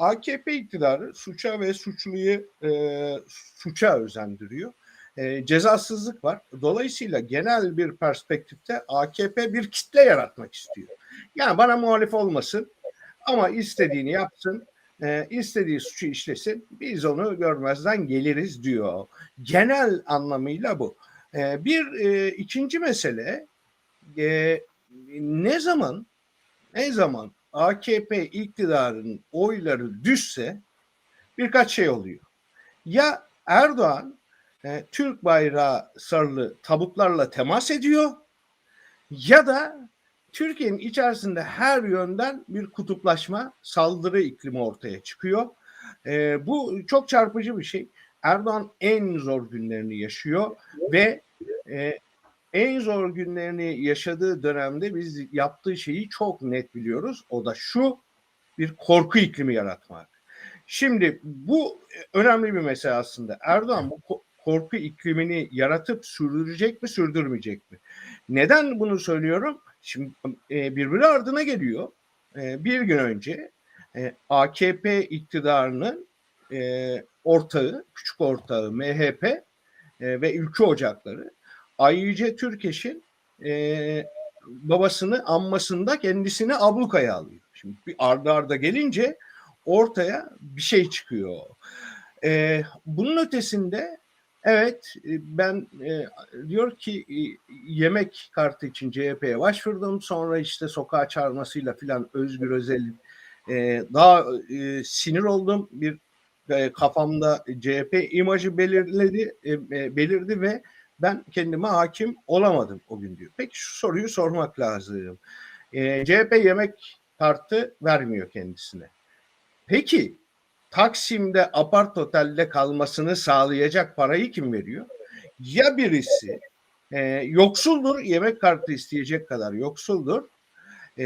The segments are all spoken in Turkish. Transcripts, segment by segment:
AKP iktidarı suça ve suçluyu e, suça özendiriyor. E, cezasızlık var. Dolayısıyla genel bir perspektifte AKP bir kitle yaratmak istiyor. Yani bana muhalif olmasın ama istediğini yapsın, e, istediği suçu işlesin, biz onu görmezden geliriz diyor. Genel anlamıyla bu. E, bir e, ikinci mesele e, ne zaman ne zaman AKP iktidarının oyları düşse birkaç şey oluyor. Ya Erdoğan e, Türk bayrağı sarılı tabutlarla temas ediyor ya da Türkiye'nin içerisinde her yönden bir kutuplaşma, saldırı iklimi ortaya çıkıyor. E, bu çok çarpıcı bir şey. Erdoğan en zor günlerini yaşıyor ve e, en zor günlerini yaşadığı dönemde biz yaptığı şeyi çok net biliyoruz. O da şu bir korku iklimi yaratmak. Şimdi bu önemli bir mesele aslında. Erdoğan bu korku iklimini yaratıp sürdürecek mi sürdürmeyecek mi? Neden bunu söylüyorum? Şimdi e, birbiri ardına geliyor. E, bir gün önce e, AKP iktidarının e, ortağı, küçük ortağı MHP e, ve ülke ocakları Ayyüce Türkeş'in e, babasını anmasında kendisini ablukaya alıyor. Şimdi bir arda arda gelince ortaya bir şey çıkıyor. E, bunun ötesinde evet e, ben e, diyor ki e, yemek kartı için CHP'ye başvurdum. Sonra işte sokağa çağırmasıyla filan Özgür Özel'in e, daha e, sinir oldum. Bir e, kafamda CHP imajı belirledi, e, e, belirdi ve ben kendime hakim olamadım o gün diyor. Peki şu soruyu sormak lazım. E, CHP yemek kartı vermiyor kendisine. Peki Taksim'de apart otelde kalmasını sağlayacak parayı kim veriyor? Ya birisi e, yoksuldur, yemek kartı isteyecek kadar yoksuldur. E,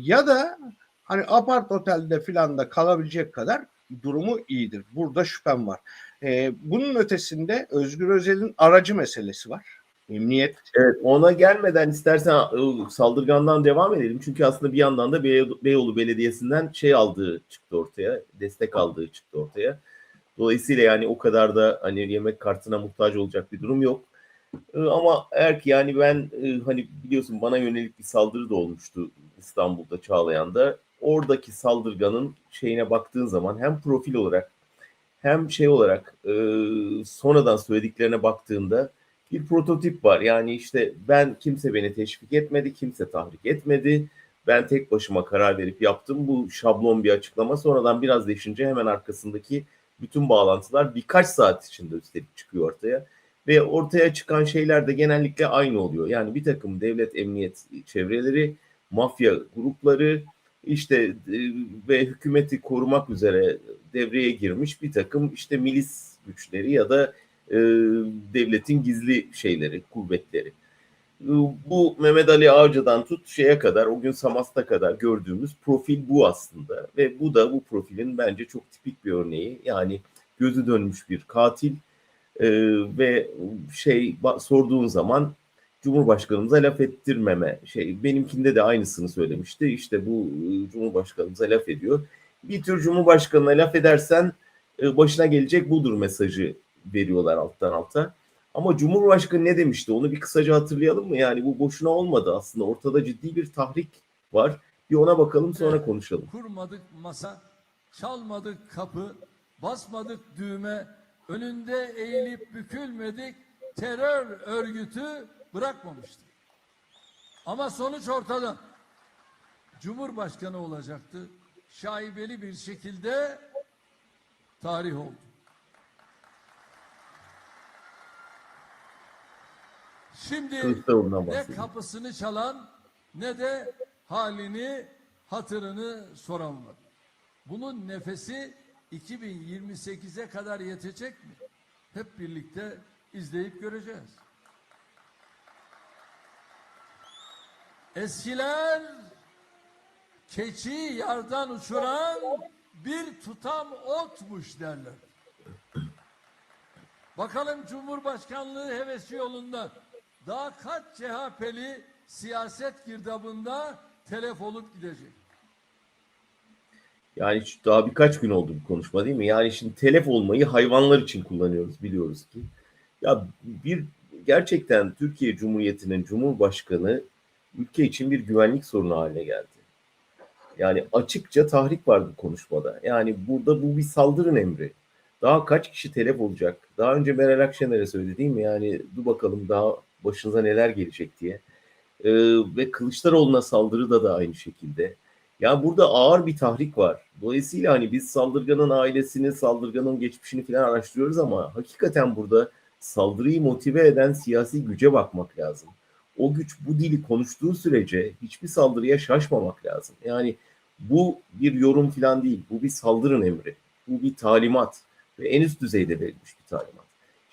ya da hani apart otelde filan da kalabilecek kadar durumu iyidir. Burada şüphem var. E, bunun ötesinde Özgür Özel'in aracı meselesi var. Emniyet. Evet ona gelmeden istersen ıı, saldırgandan devam edelim. Çünkü aslında bir yandan da Beyoğlu, Belediyesi'nden şey aldığı çıktı ortaya. Destek aldığı çıktı ortaya. Dolayısıyla yani o kadar da hani yemek kartına muhtaç olacak bir durum yok. Ama eğer ki yani ben hani biliyorsun bana yönelik bir saldırı da olmuştu İstanbul'da Çağlayan'da. Oradaki saldırganın şeyine baktığın zaman hem profil olarak hem şey olarak sonradan söylediklerine baktığında bir prototip var. Yani işte ben kimse beni teşvik etmedi, kimse tahrik etmedi. Ben tek başıma karar verip yaptım. Bu şablon bir açıklama. Sonradan biraz değişince hemen arkasındaki bütün bağlantılar birkaç saat içinde üstelik çıkıyor ortaya. Ve ortaya çıkan şeyler de genellikle aynı oluyor. Yani bir takım devlet emniyet çevreleri, mafya grupları işte ve hükümeti korumak üzere devreye girmiş bir takım işte milis güçleri ya da e, devletin gizli şeyleri, kuvvetleri. Bu Mehmet Ali Ağcı'dan tut şeye kadar, o gün Samast'a kadar gördüğümüz profil bu aslında. Ve bu da bu profilin bence çok tipik bir örneği. Yani gözü dönmüş bir katil e, ve şey sorduğun zaman Cumhurbaşkanımıza laf ettirmeme şey benimkinde de aynısını söylemişti. İşte bu Cumhurbaşkanımıza laf ediyor. Bir tür Cumhurbaşkanına laf edersen başına gelecek budur mesajı veriyorlar alttan alta. Ama Cumhurbaşkanı ne demişti? Onu bir kısaca hatırlayalım mı? Yani bu boşuna olmadı aslında. Ortada ciddi bir tahrik var. Bir ona bakalım sonra konuşalım. Kurmadık masa, çalmadık kapı, basmadık düğme, önünde eğilip bükülmedik, terör örgütü bırakmamıştı. Ama sonuç ortada. Cumhurbaşkanı olacaktı. Şaibeli bir şekilde tarih oldu. Şimdi ne kapısını çalan ne de halini hatırını soran var. Bunun nefesi 2028'e kadar yetecek mi? Hep birlikte izleyip göreceğiz. Eskiler keçi yardan uçuran bir tutam otmuş derler. Bakalım Cumhurbaşkanlığı hevesi yolunda daha kaç CHP'li siyaset girdabında telef olup gidecek. Yani daha birkaç gün oldu bu konuşma değil mi? Yani şimdi telef olmayı hayvanlar için kullanıyoruz biliyoruz ki. Ya bir gerçekten Türkiye Cumhuriyeti'nin Cumhurbaşkanı ülke için bir güvenlik sorunu haline geldi. Yani açıkça tahrik var bu konuşmada. Yani burada bu bir saldırın emri. Daha kaç kişi telef olacak? Daha önce Meral Akşener'e söyledi değil mi? Yani dur bakalım daha başınıza neler gelecek diye. Ee, ve Kılıçdaroğlu'na saldırı da da aynı şekilde. Ya burada ağır bir tahrik var. Dolayısıyla hani biz saldırganın ailesini, saldırganın geçmişini falan araştırıyoruz ama hakikaten burada saldırıyı motive eden siyasi güce bakmak lazım. O güç bu dili konuştuğu sürece hiçbir saldırıya şaşmamak lazım. Yani bu bir yorum falan değil. Bu bir saldırın emri. Bu bir talimat. Ve en üst düzeyde verilmiş bir talimat.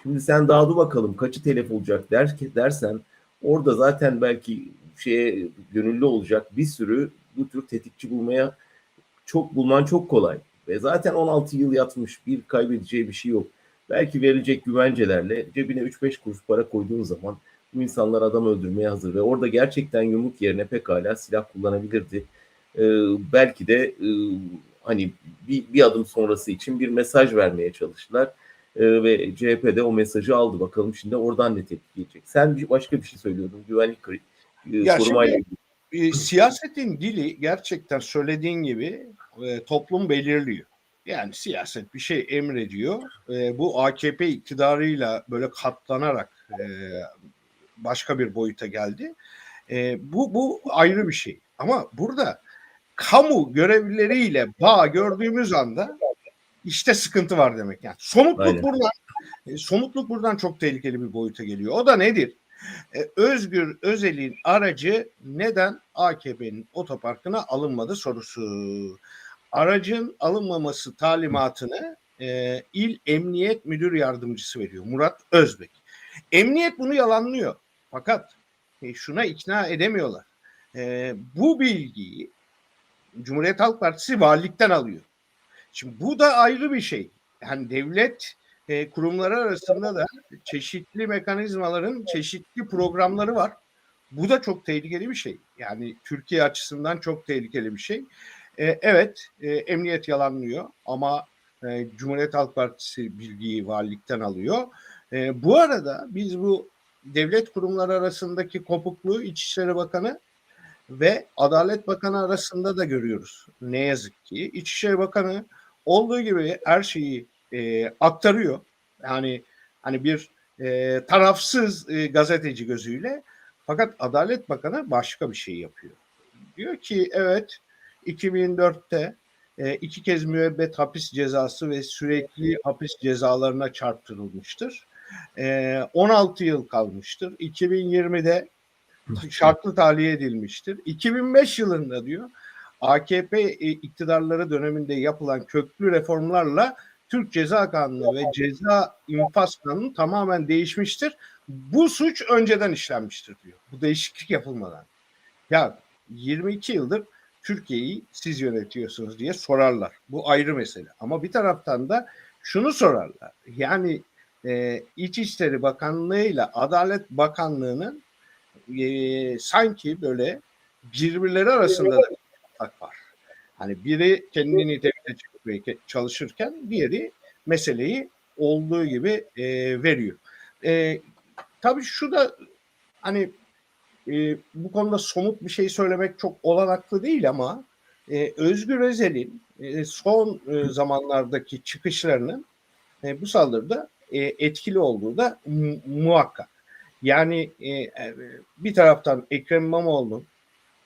Şimdi sen daha dur bakalım kaçı telef olacak der, dersen orada zaten belki şeye gönüllü olacak bir sürü bu tür tetikçi bulmaya çok bulman çok kolay. Ve zaten 16 yıl yatmış bir kaybedeceği bir şey yok. Belki verilecek güvencelerle cebine 3-5 kuruş para koyduğun zaman bu insanlar adam öldürmeye hazır ve orada gerçekten yumruk yerine pekala silah kullanabilirdi. Ee, belki de e, hani bir, bir adım sonrası için bir mesaj vermeye çalıştılar. Ee, ve CHP de o mesajı aldı. Bakalım şimdi oradan ne tepki gelecek. Sen bir, başka bir şey söylüyordun. Güvenlik e, Ya korumayla şimdi- e, siyasetin dili gerçekten söylediğin gibi e, toplum belirliyor. Yani siyaset bir şey emrediyor. E, bu AKP iktidarıyla böyle katlanarak e, başka bir boyuta geldi. E, bu bu ayrı bir şey. Ama burada kamu görevlileriyle bağ gördüğümüz anda işte sıkıntı var demek. Yani somutluk Aynen. buradan e, somutluk buradan çok tehlikeli bir boyuta geliyor. O da nedir? E, Özgür Özel'in aracı neden AKP'nin otoparkına alınmadı sorusu. Aracın alınmaması talimatını e, İl Emniyet Müdür Yardımcısı veriyor Murat Özbek. Emniyet bunu yalanlıyor. Fakat e, şuna ikna edemiyorlar. E, bu bilgiyi Cumhuriyet Halk Partisi valilikten alıyor. Şimdi bu da ayrı bir şey. Yani devlet e, kurumları arasında da çeşitli mekanizmaların çeşitli programları var. Bu da çok tehlikeli bir şey. Yani Türkiye açısından çok tehlikeli bir şey. E, evet, e, emniyet yalanlıyor ama e, Cumhuriyet Halk Partisi bilgiyi valilikten alıyor. E, bu arada biz bu devlet kurumları arasındaki kopukluğu İçişleri Bakanı ve Adalet Bakanı arasında da görüyoruz. Ne yazık ki İçişleri Bakanı olduğu gibi her şeyi e, aktarıyor. Yani hani bir e, tarafsız e, gazeteci gözüyle. Fakat Adalet Bakanı başka bir şey yapıyor. Diyor ki evet 2004'te e, iki kez müebbet hapis cezası ve sürekli hapis cezalarına çarptırılmıştır. E, 16 yıl kalmıştır. 2020'de şartlı tahliye edilmiştir. 2005 yılında diyor AKP e, iktidarları döneminde yapılan köklü reformlarla Türk Ceza Kanunu ve Ceza İnfaz Kanunu tamamen değişmiştir. Bu suç önceden işlenmiştir diyor. Bu değişiklik yapılmadan. Ya 22 yıldır Türkiye'yi siz yönetiyorsunuz diye sorarlar. Bu ayrı mesele. Ama bir taraftan da şunu sorarlar. Yani e, İçişleri Bakanlığı ile Adalet Bakanlığı'nın e, sanki böyle birbirleri arasında da bir fark var. Hani biri kendini tepkide çıkmaya çalışırken diğeri meseleyi olduğu gibi e, veriyor. E, tabii şu da hani e, bu konuda somut bir şey söylemek çok olanaklı değil ama e, Özgür Özel'in e, son e, zamanlardaki çıkışlarının e, bu saldırıda e, etkili olduğu da mu- muhakkak. Yani e, e, bir taraftan Ekrem İmamoğlu'nun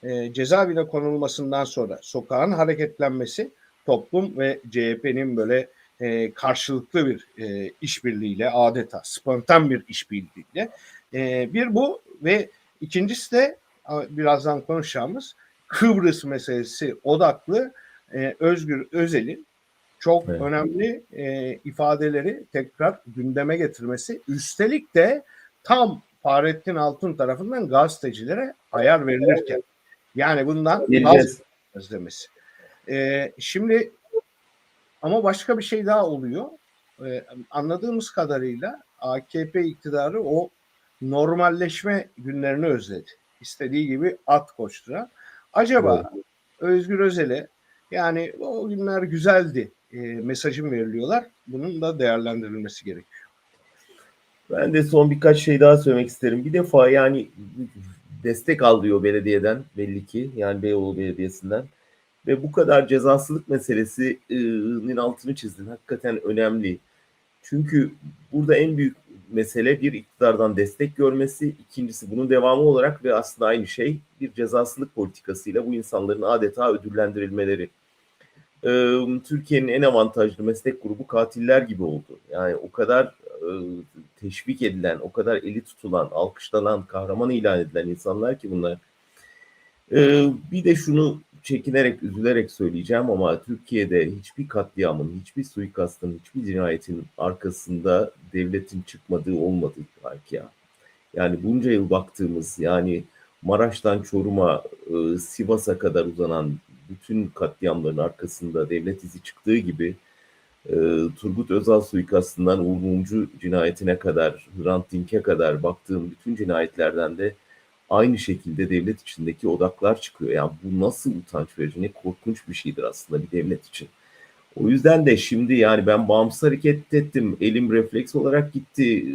e, cezaevine konulmasından sonra sokağın hareketlenmesi toplum ve CHP'nin böyle e, karşılıklı bir e, işbirliğiyle adeta spontan bir işbirliğiyle e, bir bu ve ikincisi de birazdan konuşacağımız Kıbrıs meselesi odaklı e, Özgür Özel'in çok Evet. önemli e, ifadeleri tekrar gündeme getirmesi üstelik de tam Fahrettin Altun tarafından gazetecilere ayar verilirken yani bundan Geleceğiz. özlemesi. Ee, şimdi ama başka bir şey daha oluyor. Ee, anladığımız kadarıyla AKP iktidarı o normalleşme günlerini özledi. İstediği gibi at koştura. Acaba Özgür Özel'e Yani o günler güzeldi e, mesajın veriliyorlar. Bunun da değerlendirilmesi gerekiyor. Ben de son birkaç şey daha söylemek isterim. Bir defa yani destek alıyor belediyeden belli ki yani Beyoğlu Belediyesi'nden ve bu kadar cezasızlık meselesinin altını çizdin. Hakikaten önemli. Çünkü burada en büyük mesele bir iktidardan destek görmesi, ikincisi bunun devamı olarak ve aslında aynı şey bir cezasızlık politikasıyla bu insanların adeta ödüllendirilmeleri. Ee, Türkiye'nin en avantajlı meslek grubu katiller gibi oldu. Yani o kadar e, teşvik edilen, o kadar eli tutulan, alkışlanan, kahraman ilan edilen insanlar ki bunlar. Ee, bir de şunu çekinerek, üzülerek söyleyeceğim ama Türkiye'de hiçbir katliamın, hiçbir suikastın, hiçbir cinayetin arkasında devletin çıkmadığı olmadı belki ya. Yani bunca yıl baktığımız yani Maraş'tan Çorum'a, e, Sivas'a kadar uzanan bütün katliamların arkasında devlet izi çıktığı gibi e, Turgut Özal suikastından Uğur Mumcu cinayetine kadar, Hrant Dink'e kadar baktığım bütün cinayetlerden de aynı şekilde devlet içindeki odaklar çıkıyor. Yani bu nasıl utanç verici, ne korkunç bir şeydir aslında bir devlet için. O yüzden de şimdi yani ben bağımsız hareket ettim. Elim refleks olarak gitti.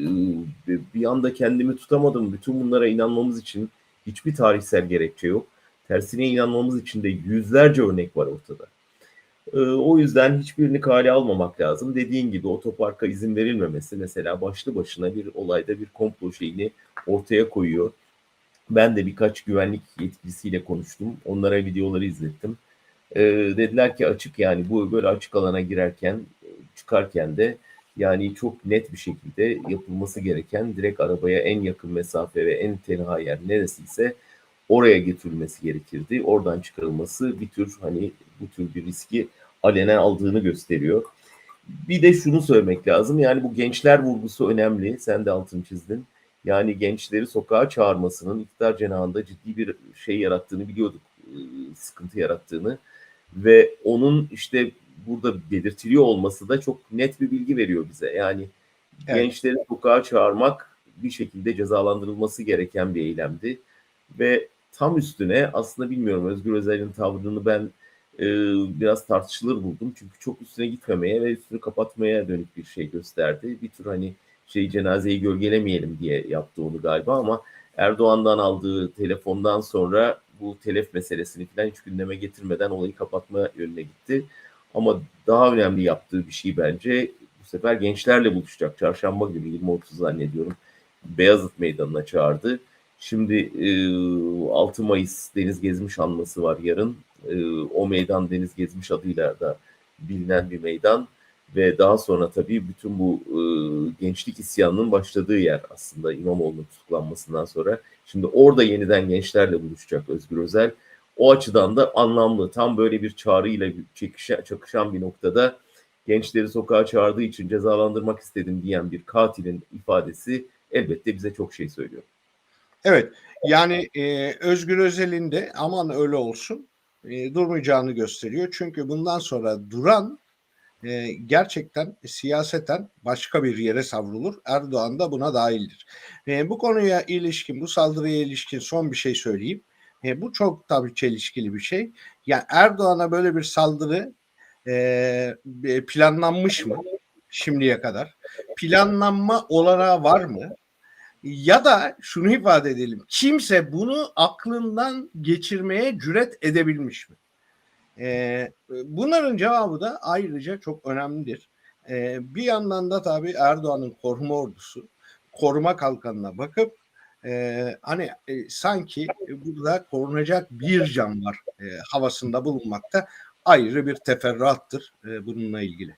Ee, Bir anda kendimi tutamadım. Bütün bunlara inanmamız için hiçbir tarihsel gerekçe yok. Tersine inanmamız için de yüzlerce örnek var ortada. Ee, O yüzden hiçbirini kale almamak lazım. Dediğin gibi otoparka izin verilmemesi mesela başlı başına bir olayda bir komplo şeyini ortaya koyuyor. Ben de birkaç güvenlik yetkilisiyle konuştum. Onlara videoları izlettim. Ee, dediler ki açık yani bu böyle açık alana girerken çıkarken de yani çok net bir şekilde yapılması gereken direkt arabaya en yakın mesafe ve en tenha yer neresiyse oraya getirilmesi gerekirdi. Oradan çıkarılması bir tür hani bu tür bir riski alenen aldığını gösteriyor. Bir de şunu söylemek lazım. Yani bu gençler vurgusu önemli. Sen de altını çizdin. Yani gençleri sokağa çağırmasının iktidar cenahında ciddi bir şey yarattığını biliyorduk. Sıkıntı yarattığını. Ve onun işte burada belirtiliyor olması da çok net bir bilgi veriyor bize. Yani Evet. gençleri sokağa çağırmak bir şekilde cezalandırılması gereken bir eylemdi. Ve tam üstüne aslında bilmiyorum Özgür Özel'in tavrını ben e, biraz tartışılır buldum. Çünkü çok üstüne gitmemeye ve üstünü kapatmaya dönük bir şey gösterdi. Bir tür hani şey cenazeyi gölgelemeyelim diye yaptı onu galiba ama Erdoğan'dan aldığı telefondan sonra bu telef meselesini falan hiç gündeme getirmeden olayı kapatma yönüne gitti. Ama daha önemli yaptığı bir şey bence bu sefer gençlerle buluşacak. Çarşamba günü 20.30 zannediyorum. Beyazıt Meydanı'na çağırdı. Şimdi e, 6 Mayıs Deniz Gezmiş anması var yarın. E, o meydan Deniz Gezmiş adıyla da bilinen bir meydan. Ve daha sonra tabii bütün bu e, gençlik isyanının başladığı yer aslında İmamoğlu'nun tutuklanmasından sonra. Şimdi orada yeniden gençlerle buluşacak Özgür Özel. O açıdan da anlamlı. Tam böyle bir çağrıyla çekişe, çakışan bir noktada gençleri sokağa çağırdığı için cezalandırmak istedim diyen bir katilin ifadesi elbette bize çok şey söylüyor. Evet yani e, Özgür Özel'in de aman öyle olsun e, durmayacağını gösteriyor. Çünkü bundan sonra duran e, gerçekten siyaseten başka bir yere savrulur. Erdoğan da buna dahildir. E, bu konuya ilişkin, bu saldırıya ilişkin son bir şey söyleyeyim. E, bu çok tabii çelişkili bir şey. Yani Erdoğan'a böyle bir saldırı e, planlanmış mı şimdiye kadar? Planlanma olanağı var mı? Ya da şunu ifade edelim. Kimse bunu aklından geçirmeye cüret edebilmiş mi? Ee, bunların cevabı da ayrıca çok önemlidir. Ee, bir yandan da tabii Erdoğan'ın koruma ordusu koruma kalkanına bakıp e, hani e, sanki burada korunacak bir can var e, havasında bulunmakta ayrı bir teferruattır e, bununla ilgili.